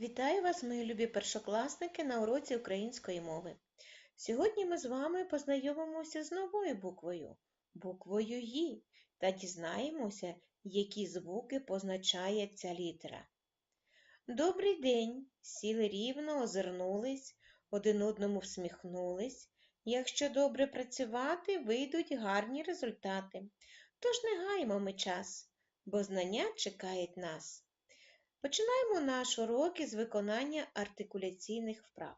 Вітаю вас, мої любі першокласники, на уроці української мови. Сьогодні ми з вами познайомимося з новою буквою буквою «Ї» та дізнаємося, які звуки позначає ця літера. Добрий день! Сіли рівно, озирнулись, один одному всміхнулись. Якщо добре працювати, вийдуть гарні результати. Тож не гаймо ми час, бо знання чекають нас. Починаємо наш урок із виконання артикуляційних вправ.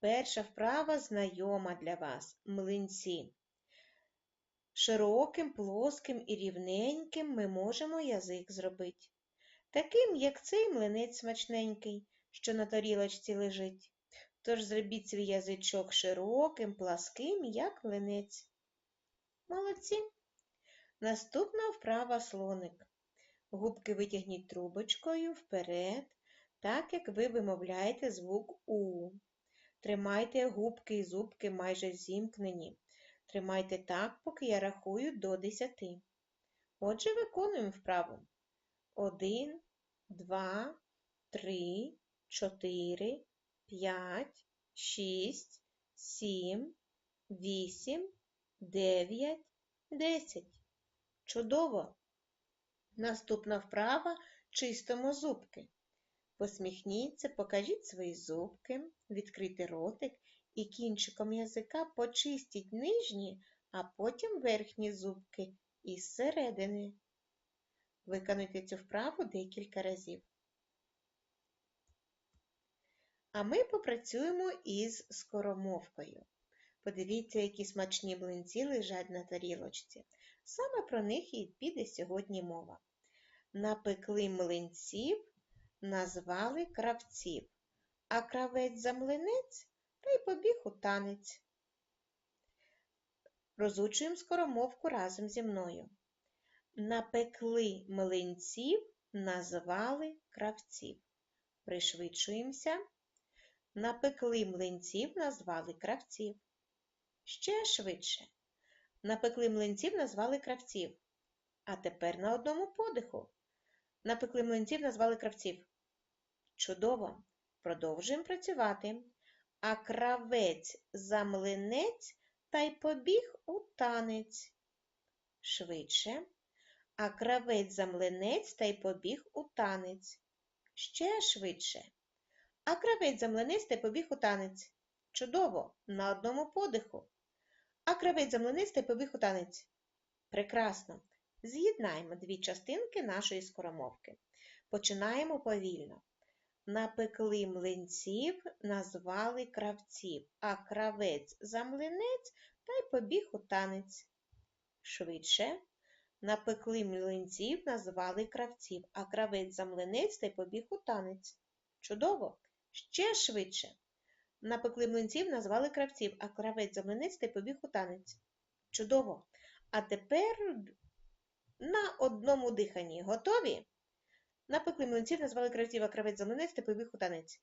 Перша вправа знайома для вас млинці. Широким, плоским і рівненьким ми можемо язик зробити. Таким, як цей млинець смачненький, що на тарілочці лежить. Тож зробіть свій язичок широким, пласким, як млинець. Молодці. Наступна вправа слоник. Губки витягніть трубочкою вперед, так як ви вимовляєте звук У. Тримайте губки і зубки майже зімкнені. Тримайте так, поки я рахую до 10. Отже, виконуємо вправу. 1, 2, 3, 4, 5, 6, 7, 8, 9, 10. Чудово! Наступна вправа чистимо зубки. Посміхніться, покажіть свої зубки, відкрийте ротик і кінчиком язика почистіть нижні, а потім верхні зубки із середини. Виконуйте цю вправу декілька разів. А ми попрацюємо із скоромовкою. Подивіться, які смачні млинці лежать на тарілочці. Саме про них і піде сьогодні мова. Напекли млинців, назвали кравців, а кравець за млинець та й побіг у танець. Розучуємо скоромовку разом зі мною. Напекли млинців, назвали кравців. Пришвидшуємося. Напекли млинців, назвали кравців. Ще швидше. Напекли млинців, назвали кравців. А тепер на одному подиху. Напекли млинців, назвали кравців. Чудово! Продовжуємо працювати. А кравець за млинець та й побіг у танець. Швидше. А кравець за млинець та й побіг у танець. Ще швидше. А кравець за млинець та й побіг у танець. Чудово! На одному подиху. А кравець за млинець та й побіг у танець. Прекрасно! З'єднаємо дві частинки нашої скоромовки. Починаємо повільно. Напекли млинців, назвали кравців, а кравець за млинець та й побіг у танець. Швидше. Напекли млинців, назвали кравців, а кравець за млинець та й побіг у танець. Чудово! Ще швидше. Напекли млинців, назвали кравців, а кравець за млинець та й побіг у танець. Чудово! А тепер на одному диханні. Готові? Напекли млинців, назвали кравців, а кравець за млинець та побіг у танець.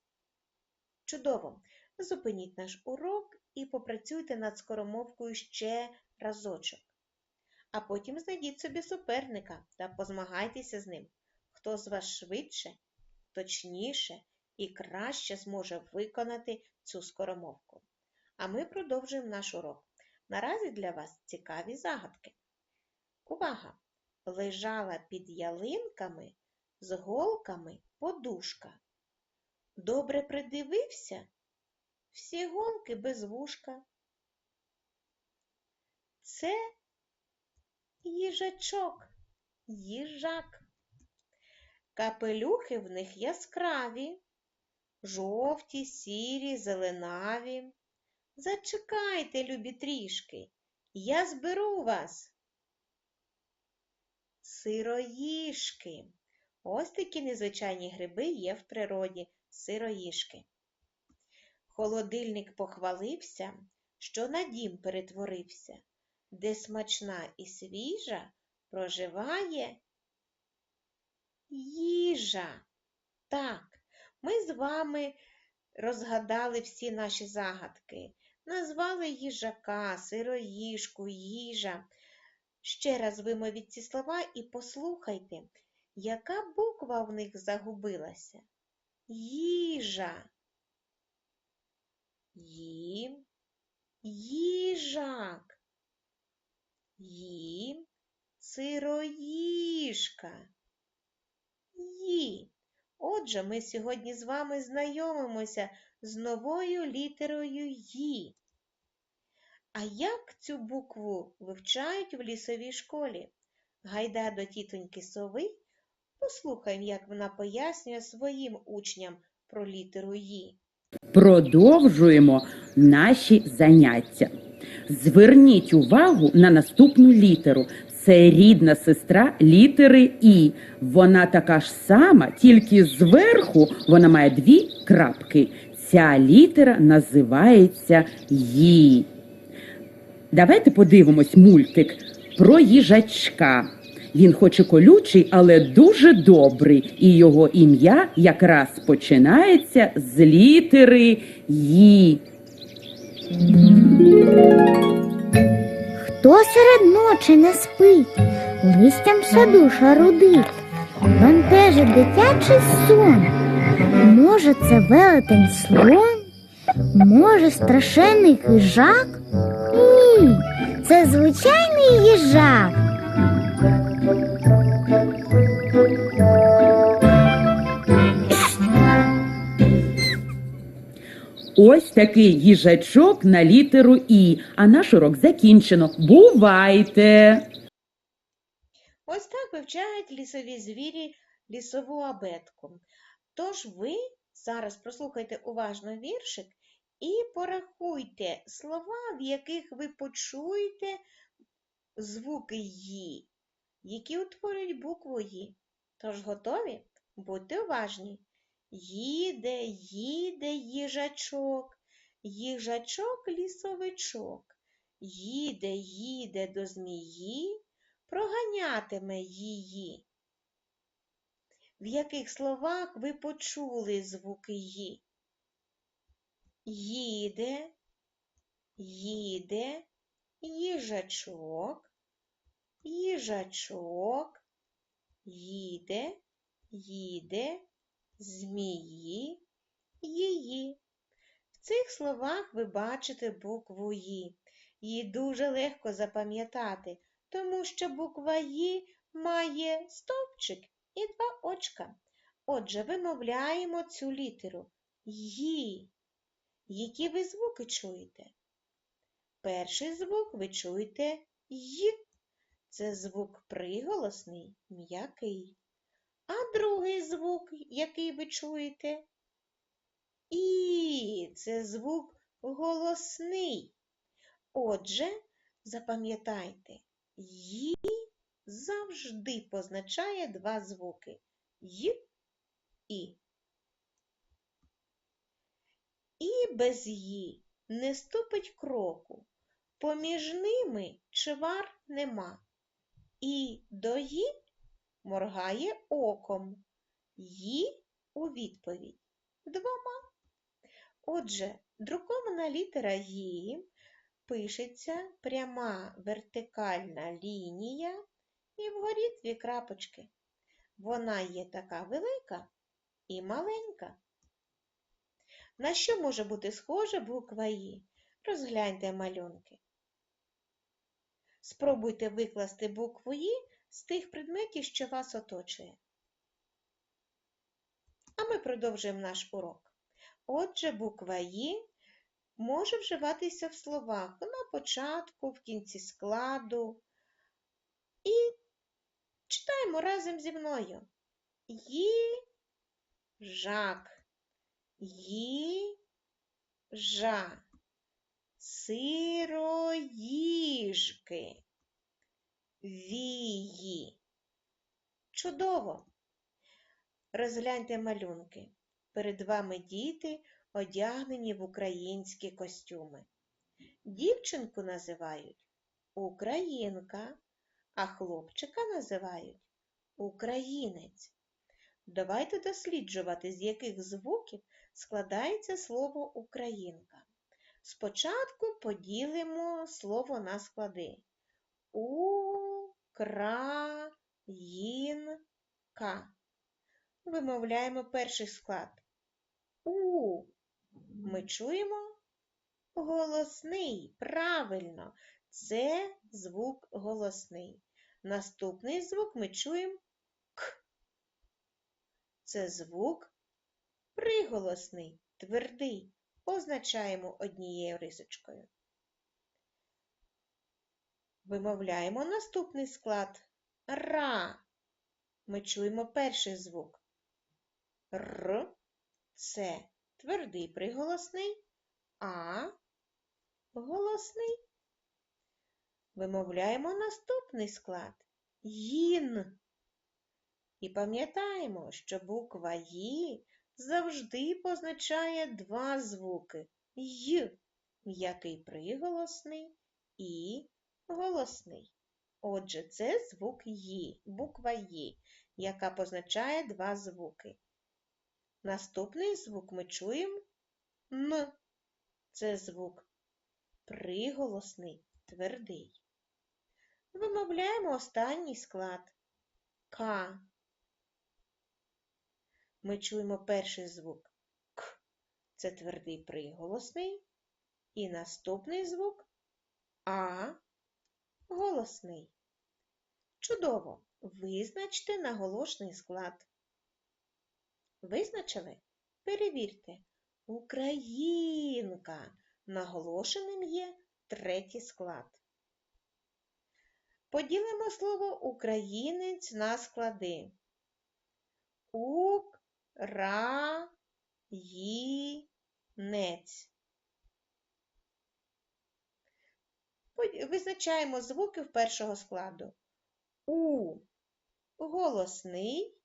Чудово! Зупиніть наш урок і попрацюйте над скоромовкою ще разочок. А потім знайдіть собі суперника та позмагайтеся з ним. Хто з вас швидше, точніше і краще зможе виконати цю скоромовку. А ми продовжуємо наш урок. Наразі для вас цікаві загадки. Увага! Лежала під ялинками з голками подушка. Добре придивився, всі голки без вушка. Це їжачок, їжак. Капелюхи в них яскраві, жовті, сірі, зеленаві. Зачекайте, любі трішки, я зберу вас. Сироїшки. Ось такі незвичайні гриби є в природі сироїшки. Холодильник похвалився, що на дім перетворився, де смачна і свіжа проживає їжа. Так, ми з вами розгадали всі наші загадки, назвали їжака, сироїшку, їжа. Ще раз вимовіть ці слова і послухайте, яка буква в них загубилася. їжа. Ї, їжак. Ї, сироїжка. Ї. Отже, ми сьогодні з вами знайомимося з новою літерою Ї. А як цю букву вивчають в лісовій школі? Гайда до тітоньки сови, послухаємо, як вона пояснює своїм учням про літеру Ї. Продовжуємо наші заняття. Зверніть увагу на наступну літеру. Це рідна сестра літери І. Вона така ж сама, тільки зверху вона має дві крапки. Ця літера називається Ї. Давайте подивимось мультик про їжачка. Він хоч і колючий, але дуже добрий, і його ім'я якраз починається з літери Ї. Хто серед ночі не спить, листям саду шарудить, бентежить дитячий сон. Може, це велетень слон? Може, страшенний хижак? Ні, це звичайний їжак. Ось такий їжачок на літеру І. А наш урок закінчено. Бувайте! Ось так вивчають лісові звірі лісову абетку. Тож ви зараз прослухайте уважно віршик і порахуйте слова, в яких ви почуєте звуки «ї», які утворюють букву «ї». Тож готові? Будьте уважні. Їде, їде їжачок, їжачок лісовичок. Їде, їде до змії, проганятиме її. В яких словах ви почули звуки «ї»? Їде, їде, їжачок, їжачок, їде, їде, змії, її. В цих словах ви бачите букву «ї». Її дуже легко запам'ятати, тому що буква «ї» має стовпчик і два очка. Отже, вимовляємо цю літеру «ї». Які ви звуки чуєте? Перший звук ви чуєте «й». Це звук приголосний, м'який. А другий звук, який ви чуєте? І це звук голосний. Отже, запам'ятайте, «ї» завжди позначає два звуки «й» і. І без «ї» не ступить кроку, поміж ними чвар нема. І до «ї» моргає оком, «ї» у відповідь двома. Отже, друкована літера «ї» пишеться пряма вертикальна лінія і вгорі дві крапочки. Вона є така велика і маленька. На що може бути схожа буква «і»? Розгляньте малюнки. Спробуйте викласти букву «і» з тих предметів, що вас оточує. А ми продовжуємо наш урок. Отже, буква «і» може вживатися в словах на початку, в кінці складу. І читаємо разом зі мною. Їжак, їжа, сироїжки, вії. Чудово! Розгляньте малюнки. Перед вами діти, одягнені в українські костюми. Дівчинку називають Українка, а хлопчика називають Українець. Давайте досліджувати, з яких звуків складається слово Українка. Спочатку поділимо слово на склади. Українка. Вимовляємо перший склад У. Ми чуємо голосний. Правильно, це звук голосний. Наступний звук ми чуємо К. Це звук приголосний, твердий. Позначаємо однією рисочкою. Вимовляємо наступний склад ра. Ми чуємо перший звук. Р це твердий приголосний, а голосний. Вимовляємо наступний склад їн. І пам'ятаємо, що буква «ї» завжди позначає два звуки й, м'який приголосний і голосний. Отже, це звук «ї», буква «ї», яка позначає два звуки. Наступний звук ми чуємо Н. Це звук приголосний, твердий. Вимовляємо останній склад К. Ми чуємо перший звук К. Це твердий приголосний. І наступний звук А голосний. Чудово! Визначте наголошний склад. Визначили? Перевірте. Українка. Наголошеним є третій склад. Поділимо слово українець на склади. Українець. Визначаємо звуки в першого складу. У голосний,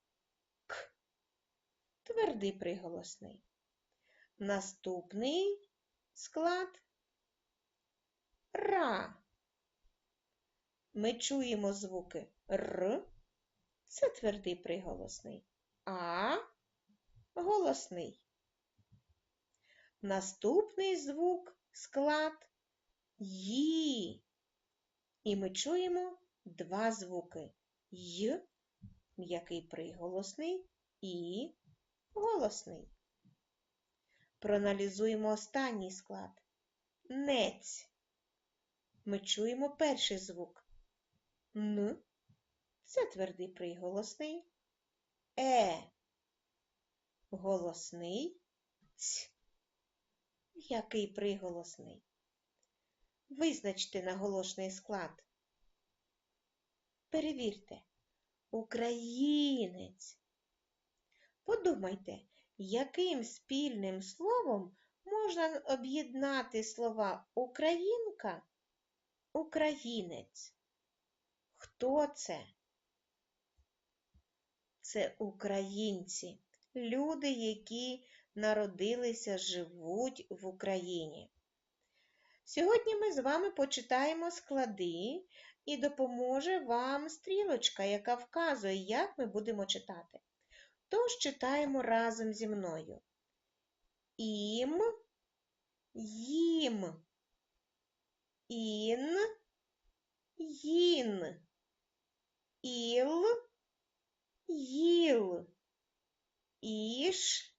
твердий приголосний. Наступний склад Ра. Ми чуємо звуки Р, це твердий приголосний, А голосний. Наступний звук склад Ї. І ми чуємо два звуки Й, м'який приголосний і голосний. Проаналізуємо останній склад. Нець. Ми чуємо перший звук. Н. Це твердий приголосний. Е. Голосний. Ць. Який приголосний. Визначте наголошний склад. Перевірте. Українець. Подумайте, яким спільним словом можна об'єднати слова українка, українець? Хто це? Це українці, люди, які народилися, живуть в Україні. Сьогодні ми з вами почитаємо склади і допоможе вам стрілочка, яка вказує, як ми будемо читати. Тож читаємо разом зі мною. Ім, їм, ін, їн, іл, їл, іш,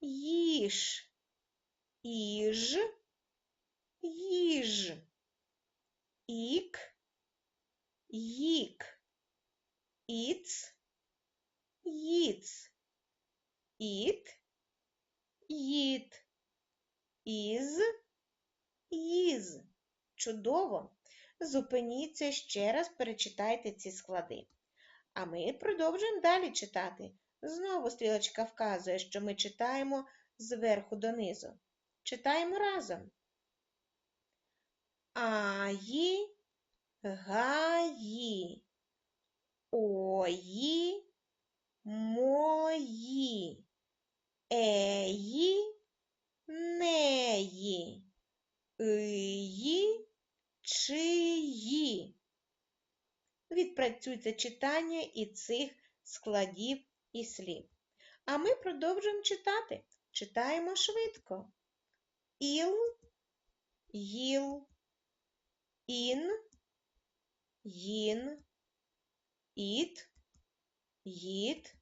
їж, іж, їж, ік, їк, іц, їц, іт, їт, із, їз. Чудово! Зупиніться ще раз перечитайте ці склади. А ми продовжуємо далі читати. Знову стрілочка вказує, що ми читаємо зверху донизу. Читаємо разом. Аї, гаї, ої, мої, еї, неї, иї, чиї. Відпрацюйте читання і цих складів і слів. А ми продовжуємо читати. Читаємо швидко. Іл, їл, ін, їн, іт, їд,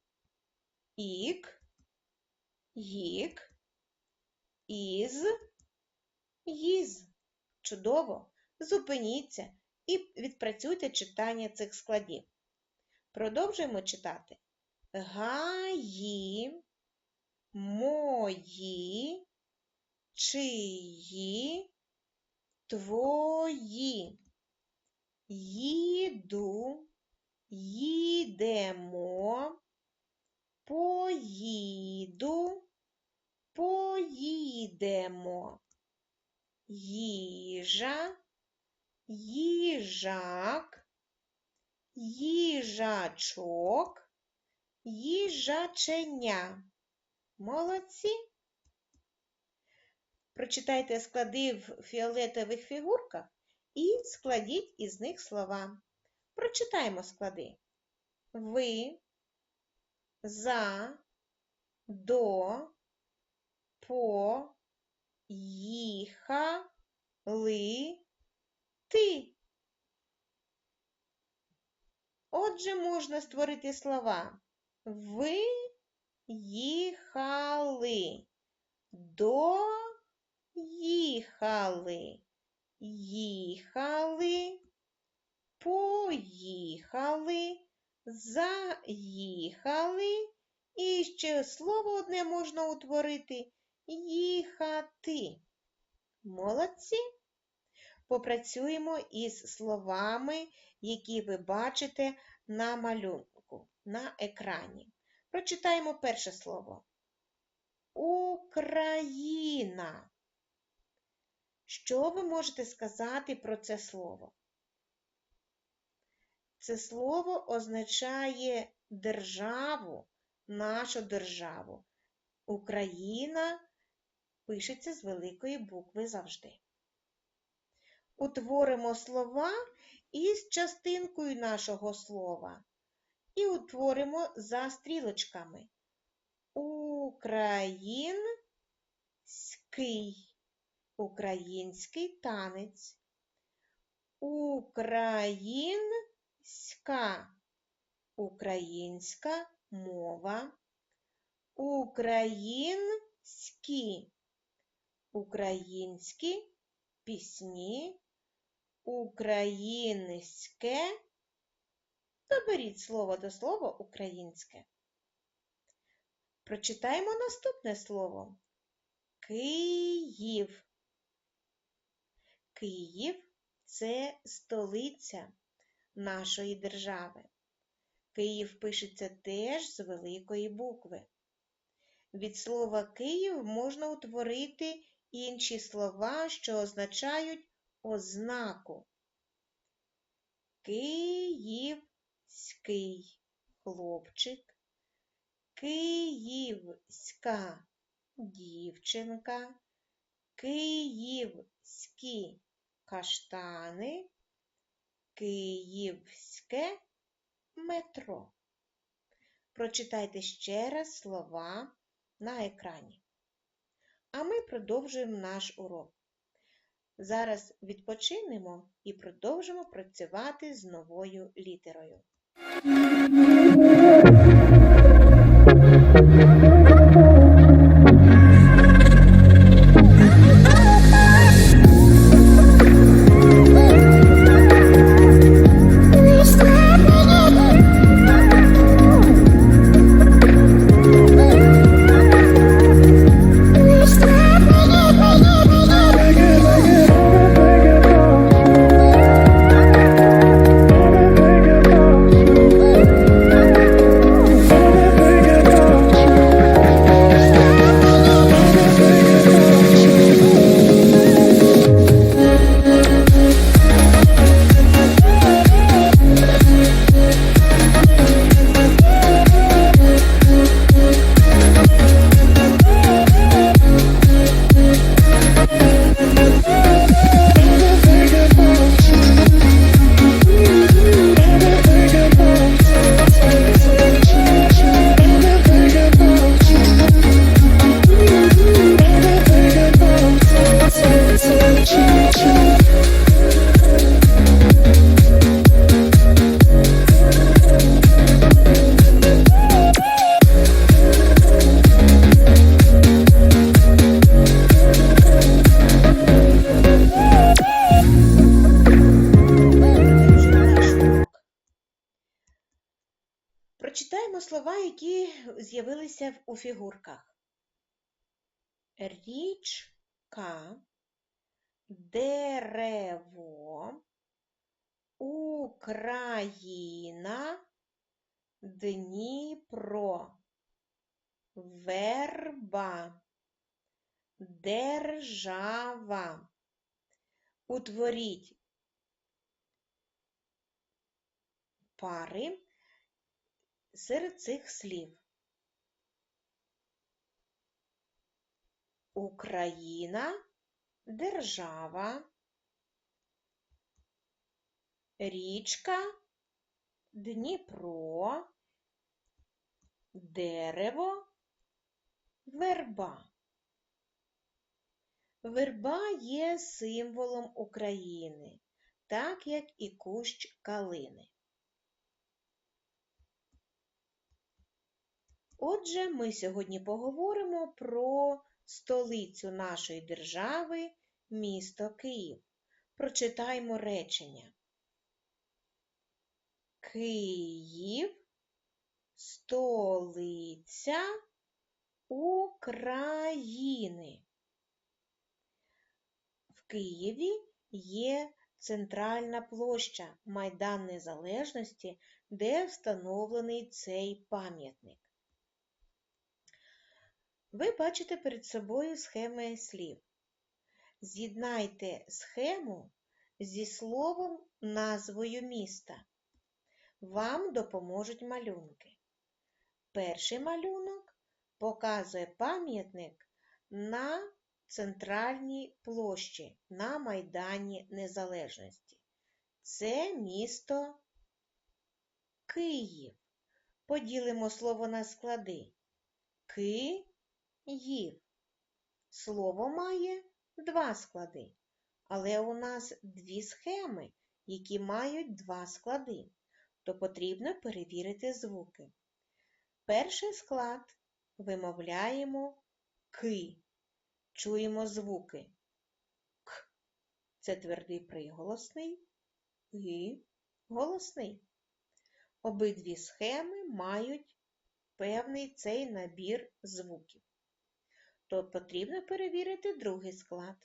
ік, їк, із, їз. Чудово! Зупиніться і відпрацюйте читання цих складів. Продовжуємо читати. Гаї, мої, чиї, твої. Їду, їдемо, поїду, поїдемо. Їжа, їжак, їжачок, їжаченя. Молодці. Прочитайте склади в фіолетових фігурках і складіть із них слова. Прочитаємо склади. Ви, за, до, по, їхали, ти. Отже, можна створити слова. Ви їхали, доїхали, їхали, поїхали, заїхали. І ще слово одне можна утворити їхати. Молодці. Попрацюємо із словами, які ви бачите на малюнку, на екрані. Прочитаємо перше слово. Україна. Що ви можете сказати про це слово? Це слово означає державу, нашу державу. Україна пишеться з великої букви завжди. Утворимо слова із частинкою нашого слова і утворимо за стрілочками. Український, український танець. Українська, українська мова. Українські, українські пісні. Українське. Доберіть слово до слова українське. Прочитаємо наступне слово. Київ. Київ це столиця нашої держави. Київ пишеться теж з великої букви. Від слова Київ можна утворити інші слова, що означають ознаку. Київський хлопчик, київська дівчинка, київські каштани, київське метро. Прочитайте ще раз слова на екрані. А ми продовжуємо наш урок. Зараз відпочинемо і продовжимо працювати з новою літерою. Річка, дерево, Україна, Дніпро, верба, держава. Утворіть пари серед цих слів. Україна, держава, річка, Дніпро, дерево, верба. Верба є символом України, так як і кущ калини. Отже, ми сьогодні поговоримо про столицю нашої держави, місто Київ. Прочитаймо речення. Київ столиця України. В Києві є центральна площа Майдан Незалежності, де встановлений цей пам'ятник. Ви бачите перед собою схеми слів. З'єднайте схему зі словом назвою міста. Вам допоможуть малюнки. Перший малюнок показує пам'ятник на центральній площі на Майдані Незалежності. Це місто Київ. Поділимо слово на склади. Ки Їв. Слово має два склади, але у нас дві схеми, які мають два склади, то потрібно перевірити звуки. Перший склад вимовляємо ки. Чуємо звуки. К це твердий приголосний, ги голосний. Обидві схеми мають певний цей набір звуків то потрібно перевірити другий склад.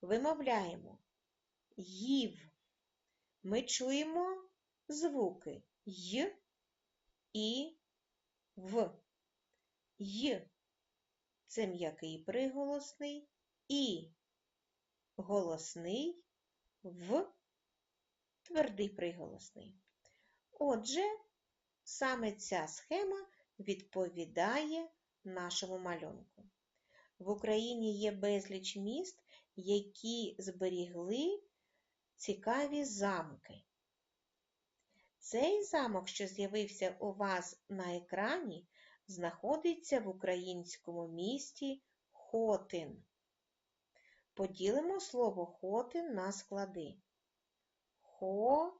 Вимовляємо їв. Ми чуємо звуки й і в. Й це м'який приголосний і голосний в твердий приголосний. Отже, саме ця схема відповідає нашому малюнку. В Україні є безліч міст, які зберігли цікаві замки. Цей замок, що з'явився у вас на екрані, знаходиться в українському місті Хотин. Поділимо слово Хотин на склади. Хотин.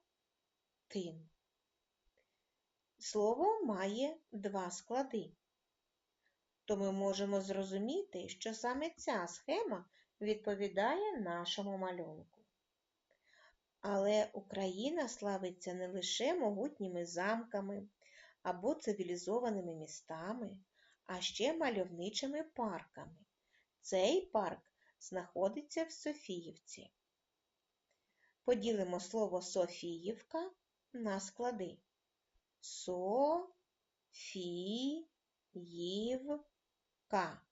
Слово має два склади то ми можемо зрозуміти, що саме ця схема відповідає нашому малюнку. Але Україна славиться не лише могутніми замками або цивілізованими містами, а ще мальовничими парками. Цей парк знаходиться в Софіївці. Поділимо слово Софіївка на склади. Софіївка. К.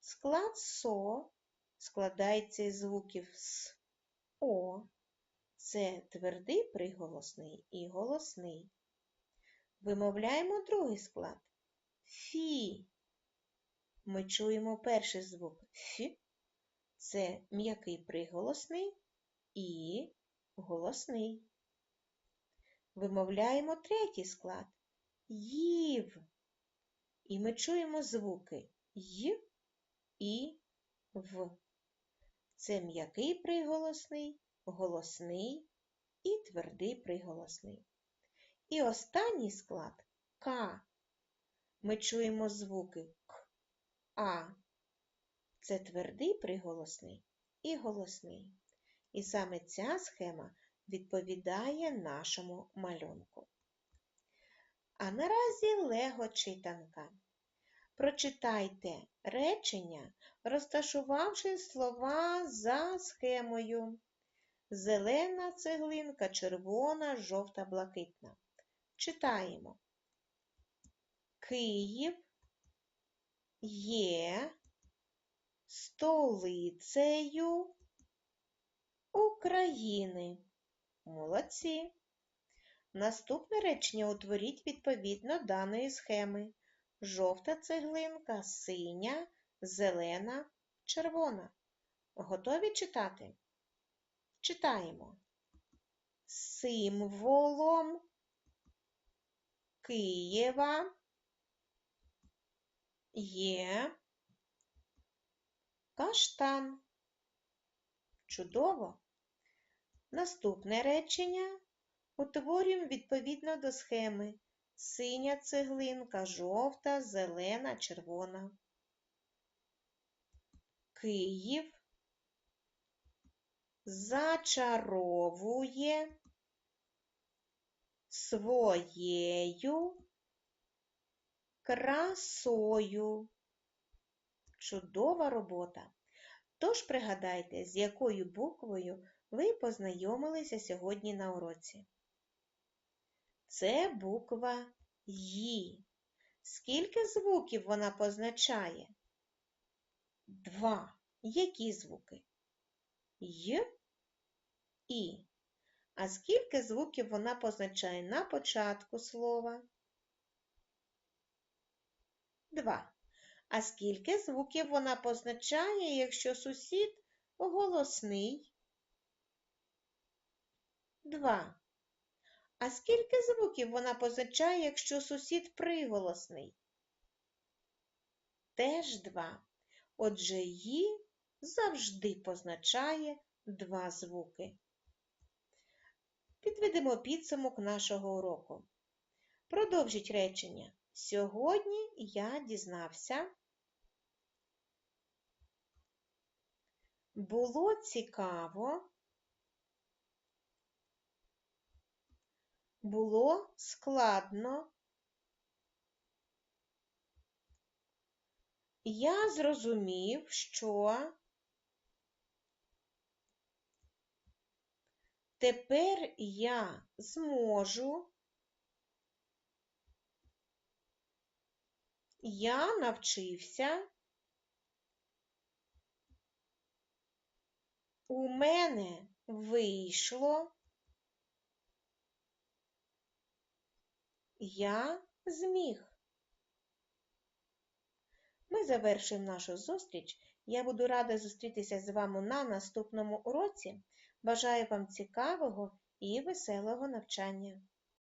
Склад СО складається із звуків С, О. Це твердий приголосний і голосний. Вимовляємо другий склад Фі. Ми чуємо перший звук Ф. Це м'який приголосний і голосний. Вимовляємо третій склад Їв. І ми чуємо звуки Й і В. Це м'який приголосний, голосний і твердий приголосний. І останній склад К. Ми чуємо звуки К, А. Це твердий приголосний і голосний. І саме ця схема відповідає нашому малюнку. А наразі лего читанка. Прочитайте речення, розташувавши слова за схемою. Зелена цеглинка, червона, жовта, блакитна. Читаємо. Київ є столицею України. Молодці. Наступне речення утворіть відповідно даної схеми. Жовта цеглинка, синя, зелена, червона. Готові читати? Читаємо. Символом Києва є каштан. Чудово. Наступне речення утворюємо відповідно до схеми. Синя цеглинка, жовта, зелена, червона. Київ зачаровує своєю красою. Чудова робота. Тож пригадайте, з якою буквою ви познайомилися сьогодні на уроці. Це буква Ї. Скільки звуків вона позначає? Два. Які звуки? Й, І. А скільки звуків вона позначає на початку слова? Два. А скільки звуків вона позначає, якщо сусід голосний? Два. А скільки звуків вона позначає, якщо сусід приголосний? Теж два. Отже, «ї» завжди позначає два звуки. Підведемо підсумок нашого уроку. Продовжіть речення. Сьогодні я дізнався. Було цікаво. Було складно. Я зрозумів, що тепер я зможу. Я навчився. У мене вийшло. Я зміг. Ми завершуємо нашу зустріч. Я буду рада зустрітися з вами на наступному уроці. Бажаю вам цікавого і веселого навчання.